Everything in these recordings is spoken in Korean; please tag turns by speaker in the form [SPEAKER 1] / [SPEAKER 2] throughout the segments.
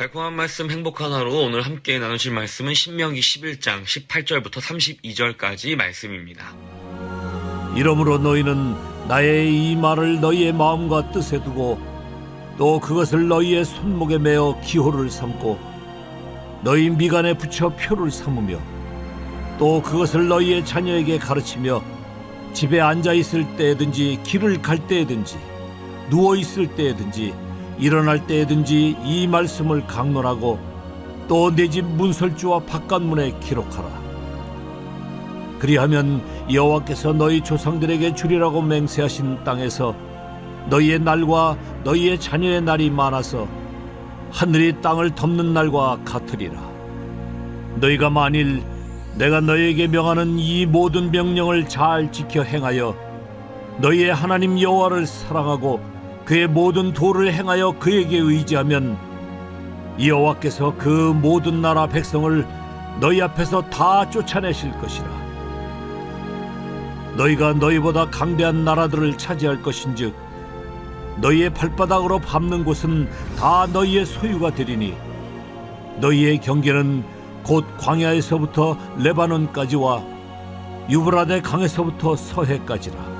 [SPEAKER 1] 달콤한 말씀 행복한 하루 오늘 함께 나누실 말씀은 신명기 11장 18절부터 32절까지 말씀입니다.
[SPEAKER 2] 이러므로 너희는 나의 이 말을 너희의 마음과 뜻에 두고 또 그것을 너희의 손목에 매어 기호를 삼고 너희 미간에 붙여 표를 삼으며 또 그것을 너희의 자녀에게 가르치며 집에 앉아 있을 때든지 길을 갈 때든지 누워 있을 때든지 일어날 때든지 이 말씀을 강론하고 또 내 집 문설주와 바깥문에 기록하라. 그리하면 여호와께서 너희 조상들에게 주리라고 맹세하신 땅에서 너희의 날과 너희의 자녀의 날이 많아서 하늘이 땅을 덮는 날과 같으리라. 너희가 만일 내가 너희에게 명하는 이 모든 명령을 잘 지켜 행하여 너희의 하나님 여호와를 사랑하고 그의 모든 도를 행하여 그에게 의지하면 여호와께서 그 모든 나라 백성을 너희 앞에서 다 쫓아내실 것이라. 너희가 너희보다 강대한 나라들을 차지할 것인즉 너희의 발바닥으로 밟는 곳은 다 너희의 소유가 되리니 너희의 경계는 곧 광야에서부터 레바논까지와 유브라데 강에서부터 서해까지라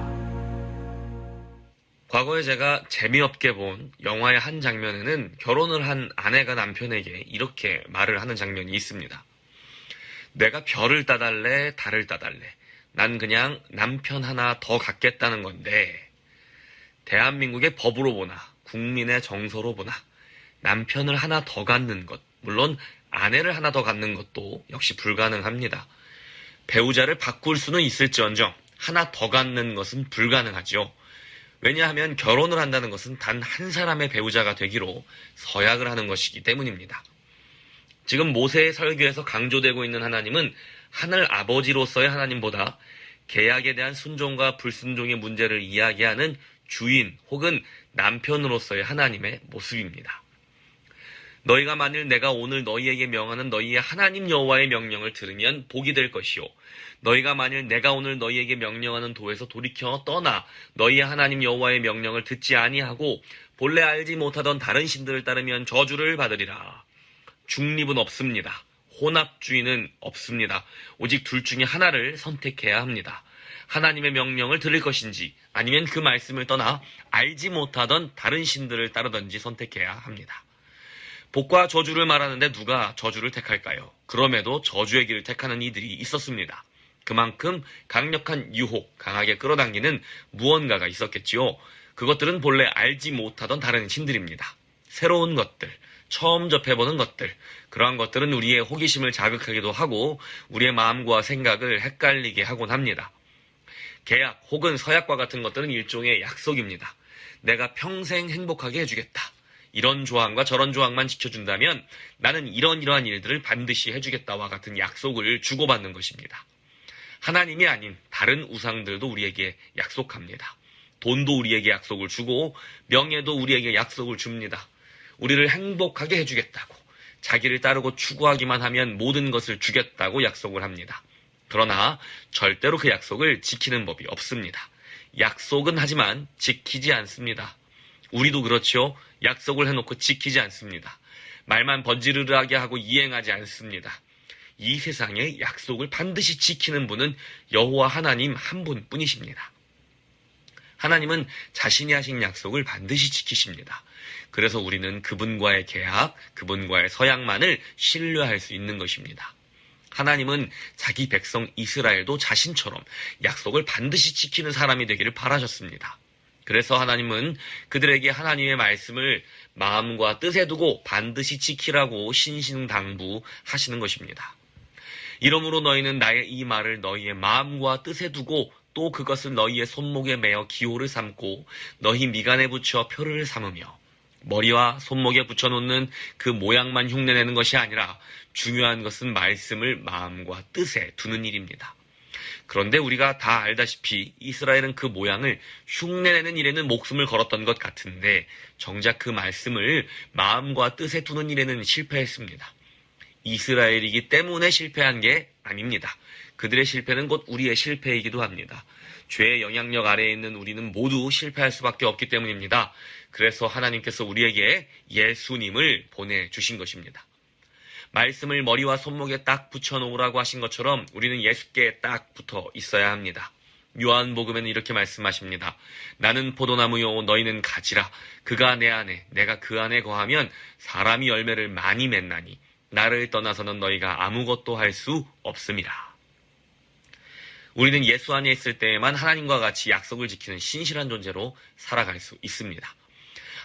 [SPEAKER 1] 과거에 제가 재미없게 본 영화의 한 장면에는 결혼을 한 아내가 남편에게 이렇게 말을 하는 장면이 있습니다. 내가 별을 따달래, 달을 따달래. 난 그냥 남편 하나 더 갖겠다는 건데, 대한민국의 법으로 보나, 국민의 정서로 보나, 남편을 하나 더 갖는 것, 물론 아내를 하나 더 갖는 것도 역시 불가능합니다. 배우자를 바꿀 수는 있을지언정, 하나 더 갖는 것은 불가능하지요. 왜냐하면 결혼을 한다는 것은 단 한 사람의 배우자가 되기로 서약을 하는 것이기 때문입니다. 지금 모세의 설교에서 강조되고 있는 하나님은 하늘 아버지로서의 하나님보다 계약에 대한 순종과 불순종의 문제를 이야기하는 주인 혹은 남편으로서의 하나님의 모습입니다. 너희가 만일 내가 오늘 너희에게 명하는 너희의 하나님 여호와의 명령을 들으면 복이 될 것이요 너희가 만일 내가 오늘 너희에게 명령하는 도에서 돌이켜 떠나 너희의 하나님 여호와의 명령을 듣지 아니하고 본래 알지 못하던 다른 신들을 따르면 저주를 받으리라. 중립은 없습니다. 혼합주의는 없습니다. 오직 둘 중에 하나를 선택해야 합니다. 하나님의 명령을 들을 것인지 아니면 그 말씀을 떠나 알지 못하던 다른 신들을 따르든지 선택해야 합니다. 복과 저주를 말하는데 누가 저주를 택할까요? 그럼에도 저주의 길을 택하는 이들이 있었습니다. 그만큼 강력한 유혹, 강하게 끌어당기는 무언가가 있었겠지요. 그것들은 본래 알지 못하던 다른 신들입니다. 새로운 것들, 처음 접해보는 것들, 그러한 것들은 우리의 호기심을 자극하기도 하고 우리의 마음과 생각을 헷갈리게 하곤 합니다. 계약 혹은 서약과 같은 것들은 일종의 약속입니다. 내가 평생 행복하게 해주겠다. 이런 조항과 저런 조항만 지켜준다면 나는 이런 이러한 일들을 반드시 해주겠다와 같은 약속을 주고받는 것입니다. 하나님이 아닌 다른 우상들도 우리에게 약속합니다. 돈도 우리에게 약속을 주고 명예도 우리에게 약속을 줍니다. 우리를 행복하게 해주겠다고 자기를 따르고 추구하기만 하면 모든 것을 주겠다고 약속을 합니다. 그러나 절대로 그 약속을 지키는 법이 없습니다. 약속은 하지만 지키지 않습니다. 우리도 그렇죠. 약속을 해놓고 지키지 않습니다. 말만 번지르르하게 하고 이행하지 않습니다. 이 세상에 약속을 반드시 지키는 분은 여호와 하나님 한 분뿐이십니다. 하나님은 자신이 하신 약속을 반드시 지키십니다. 그래서 우리는 그분과의 계약, 그분과의 서약만을 신뢰할 수 있는 것입니다. 하나님은 자기 백성 이스라엘도 자신처럼 약속을 반드시 지키는 사람이 되기를 바라셨습니다. 그래서 하나님은 그들에게 하나님의 말씀을 마음과 뜻에 두고 반드시 지키라고 신신당부하시는 것입니다. 이러므로 너희는 나의 이 말을 너희의 마음과 뜻에 두고 또 그것을 너희의 손목에 매어 기호를 삼고 너희 미간에 붙여 표를 삼으며 머리와 손목에 붙여놓는 그 모양만 흉내내는 것이 아니라 중요한 것은 말씀을 마음과 뜻에 두는 일입니다. 그런데 우리가 다 알다시피 이스라엘은 그 모양을 흉내내는 일에는 목숨을 걸었던 것 같은데 정작 그 말씀을 마음과 뜻에 두는 일에는 실패했습니다. 이스라엘이기 때문에 실패한 게 아닙니다. 그들의 실패는 곧 우리의 실패이기도 합니다. 죄의 영향력 아래에 있는 우리는 모두 실패할 수밖에 없기 때문입니다. 그래서 하나님께서 우리에게 예수님을 보내주신 것입니다. 말씀을 머리와 손목에 딱 붙여 놓으라고 하신 것처럼 우리는 예수께 딱 붙어 있어야 합니다. 요한복음에는 이렇게 말씀하십니다. 나는 포도나무요 너희는 가지라. 그가 내 안에 내가 그 안에 거하면 사람이 열매를 많이 맺나니 나를 떠나서는 너희가 아무것도 할 수 없음이라. 우리는 예수 안에 있을 때에만 하나님과 같이 약속을 지키는 신실한 존재로 살아갈 수 있습니다.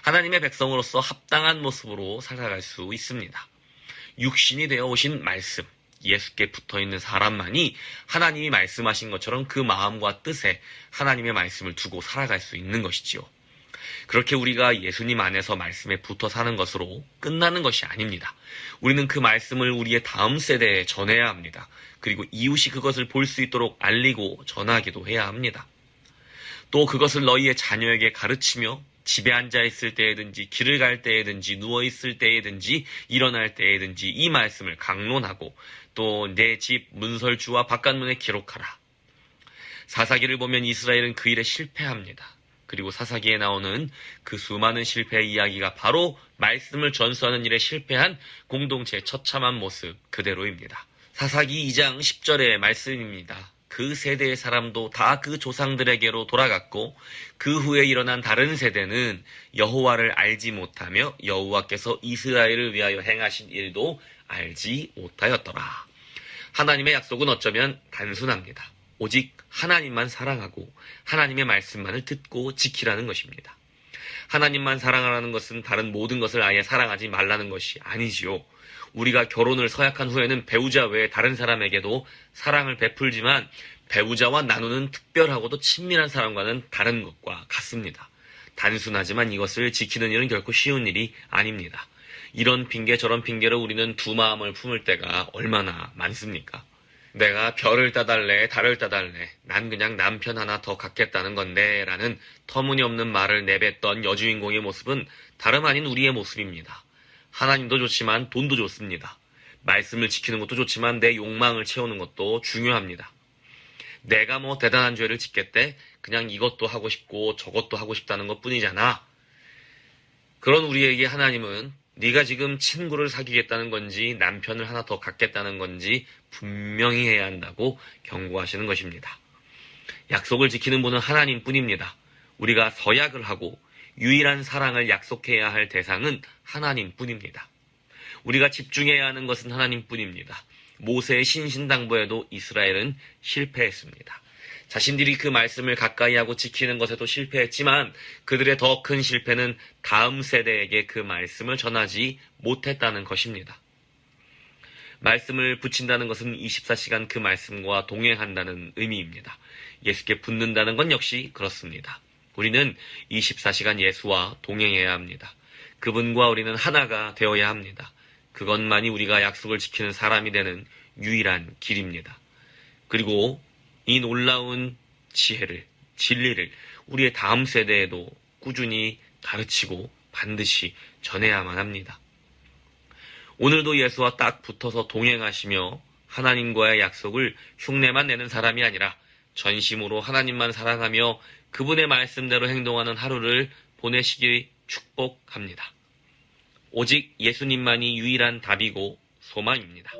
[SPEAKER 1] 하나님의 백성으로서 합당한 모습으로 살아갈 수 있습니다. 육신이 되어 오신 말씀, 예수께 붙어 있는 사람만이 하나님이 말씀하신 것처럼 그 마음과 뜻에 하나님의 말씀을 두고 살아갈 수 있는 것이지요. 그렇게 우리가 예수님 안에서 말씀에 붙어 사는 것으로 끝나는 것이 아닙니다. 우리는 그 말씀을 우리의 다음 세대에 전해야 합니다. 그리고 이웃이 그것을 볼 수 있도록 알리고 전하기도 해야 합니다. 또 그것을 너희의 자녀에게 가르치며 집에 앉아 있을 때에든지 길을 갈 때에든지 누워 있을 때에든지 일어날 때에든지 이 말씀을 강론하고 또 내 집 문설주와 바깥문에 기록하라. 사사기를 보면 이스라엘은 그 일에 실패합니다. 그리고 사사기에 나오는 그 수많은 실패의 이야기가 바로 말씀을 전수하는 일에 실패한 공동체의 처참한 모습 그대로입니다. 사사기 2장 10절의 말씀입니다. 그 세대의 사람도 다 그 조상들에게로 돌아갔고 그 후에 일어난 다른 세대는 여호와를 알지 못하며 여호와께서 이스라엘을 위하여 행하신 일도 알지 못하였더라. 하나님의 약속은 어쩌면 단순합니다. 오직 하나님만 사랑하고 하나님의 말씀만을 듣고 지키라는 것입니다. 하나님만 사랑하라는 것은 다른 모든 것을 아예 사랑하지 말라는 것이 아니지요. 우리가 결혼을 서약한 후에는 배우자 외에 다른 사람에게도 사랑을 베풀지만 배우자와 나누는 특별하고도 친밀한 사람과는 다른 것과 같습니다. 단순하지만 이것을 지키는 일은 결코 쉬운 일이 아닙니다. 이런 핑계 저런 핑계로 우리는 두 마음을 품을 때가 얼마나 많습니까? 내가 별을 따달래, 달을 따달래, 난 그냥 남편 하나 더 갖겠다는 건데, 라는 터무니없는 말을 내뱉던 여주인공의 모습은 다름 아닌 우리의 모습입니다. 하나님도 좋지만 돈도 좋습니다. 말씀을 지키는 것도 좋지만 내 욕망을 채우는 것도 중요합니다. 내가 뭐 대단한 죄를 짓겠대? 그냥 이것도 하고 싶고 저것도 하고 싶다는 것 뿐이잖아. 그런 우리에게 하나님은 네가 지금 친구를 사귀겠다는 건지 남편을 하나 더 갖겠다는 건지 분명히 해야 한다고 경고하시는 것입니다. 약속을 지키는 분은 하나님 뿐입니다. 우리가 서약을 하고 유일한 사랑을 약속해야 할 대상은 하나님 뿐입니다. 우리가 집중해야 하는 것은 하나님 뿐입니다. 모세의 신신당부에도 이스라엘은 실패했습니다. 자신들이 그 말씀을 가까이 하고 지키는 것에도 실패했지만 그들의 더 큰 실패는 다음 세대에게 그 말씀을 전하지 못했다는 것입니다. 말씀을 붙인다는 것은 24시간 그 말씀과 동행한다는 의미입니다. 예수께 붙는다는 건 역시 그렇습니다. 우리는 24시간 예수와 동행해야 합니다. 그분과 우리는 하나가 되어야 합니다. 그것만이 우리가 약속을 지키는 사람이 되는 유일한 길입니다. 그리고 이 놀라운 지혜를, 진리를 우리의 다음 세대에도 꾸준히 가르치고 반드시 전해야만 합니다. 오늘도 예수와 딱 붙어서 동행하시며 하나님과의 약속을 흉내만 내는 사람이 아니라 전심으로 하나님만 사랑하며 그분의 말씀대로 행동하는 하루를 보내시기 축복합니다. 오직 예수님만이 유일한 답이고 소망입니다.